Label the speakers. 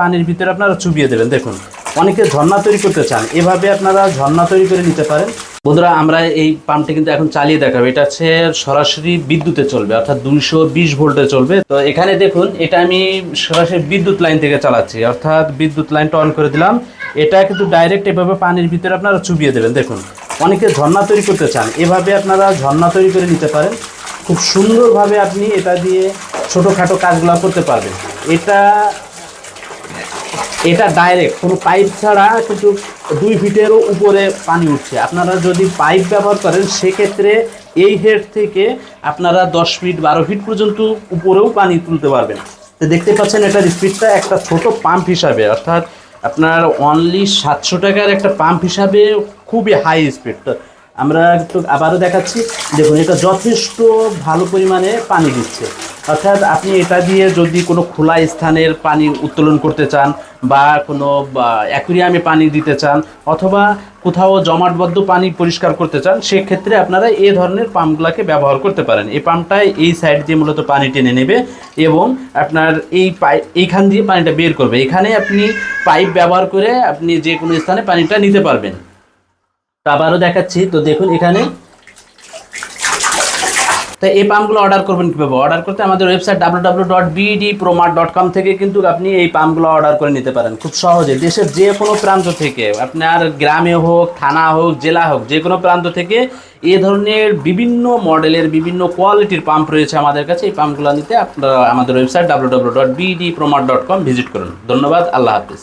Speaker 1: পানির ভিতরে আপনারা চুবিয়ে দেবেন, দেখুন। অনেকে ঝর্ণা তৈরি করতে চান, এভাবে আপনারা ঝর্ণা তৈরি করে নিতে পারেন। বন্ধুরা, আমরা এই পাম্পটি কিন্তু এখন চালিয়ে দেখাবো। এটা হচ্ছে সরাসরি বিদ্যুতে চলবে, অর্থাৎ দুইশো বিশ ভোল্টে চলবে। তো এখানে দেখুন, এটা আমি সরাসরি বিদ্যুৎ লাইন থেকে চালাচ্ছি, অর্থাৎ বিদ্যুৎ লাইনটা অন করে দিলাম। এটা কিন্তু ডাইরেক্ট এভাবে পানির ভিতরে আপনারা চুবিয়ে দেবেন, দেখুন। অনেকে ঝর্ণা তৈরি করতে চান, এভাবে আপনারা ঝর্ণা তৈরি করে নিতে পারেন। খুব সুন্দরভাবে আপনি এটা দিয়ে ছোটোখাটো কাজগুলো করতে পারবেন। এটা এটা ডাইরেক্ট কোনো পাইপ ছাড়া কিন্তু দুই ফিটেরও উপরে পানি উঠছে। আপনারা যদি পাইপ ব্যবহার করেন, সেক্ষেত্রে এই হেড থেকে আপনারা দশ ফিট বারো ফিট পর্যন্ত উপরেও পানি তুলতে পারবেন। তো দেখতে পাচ্ছেন এটার স্পিডটা একটা ছোট পাম্প হিসাবে, অর্থাৎ আপনার অনলি সাতশো টাকার একটা পাম্প হিসাবে খুবই হাই স্পিড আমরা একটু আবারও দেখাচ্ছি, দেখুন, এটা যথেষ্ট ভালো পরিমাণে পানি দিচ্ছে। অর্থাৎ আপনি এটা দিয়ে যদি কোনো খোলা স্থানের পানি উত্তোলন করতে চান বা কোনো অ্যাকুরিয়ামে পানি দিতে চান অথবা কোথাও জমাটবদ্ধ পানি পরিষ্কার করতে চান, সেক্ষেত্রে আপনারা এই ধরনের পাম্পগুলোকে ব্যবহার করতে পারেন। এই পাম্পটায় এই সাইড দিয়ে মূলত পানি টেনে নেবে এবং আপনার এই পাইপ এইখান দিয়ে পানিটা বের করবে। এখানে আপনি পাইপ ব্যবহার করে আপনি যে কোনো স্থানে পানিটা নিতে পারবেন। আবারও দেখাচ্ছি। তো দেখুন, এখানে তো এই পাম্পগুলো অর্ডার করবেন কীভাবে? অর্ডার করতে আমাদের website W W dot BD promar dot com থেকে কিন্তু আপনি এই পাম্পগুলো অর্ডার করে নিতে পারেন। খুব সহজে। দেশের যে কোনো প্রান্ত থেকে, আপনার গ্রামে হোক, থানা হোক, জেলা হোক, যে কোনো প্রান্ত থেকে এ ধরনের বিভিন্ন মডেলের, বিভিন্ন কোয়ালিটির পাম্প রয়েছে আমাদের কাছে। এই পাম্পগুলো নিতে আপনারা আমাদের website W W dot BD promar dot com visit করুন। ধন্যবাদ। আল্লাহ হাফিজ।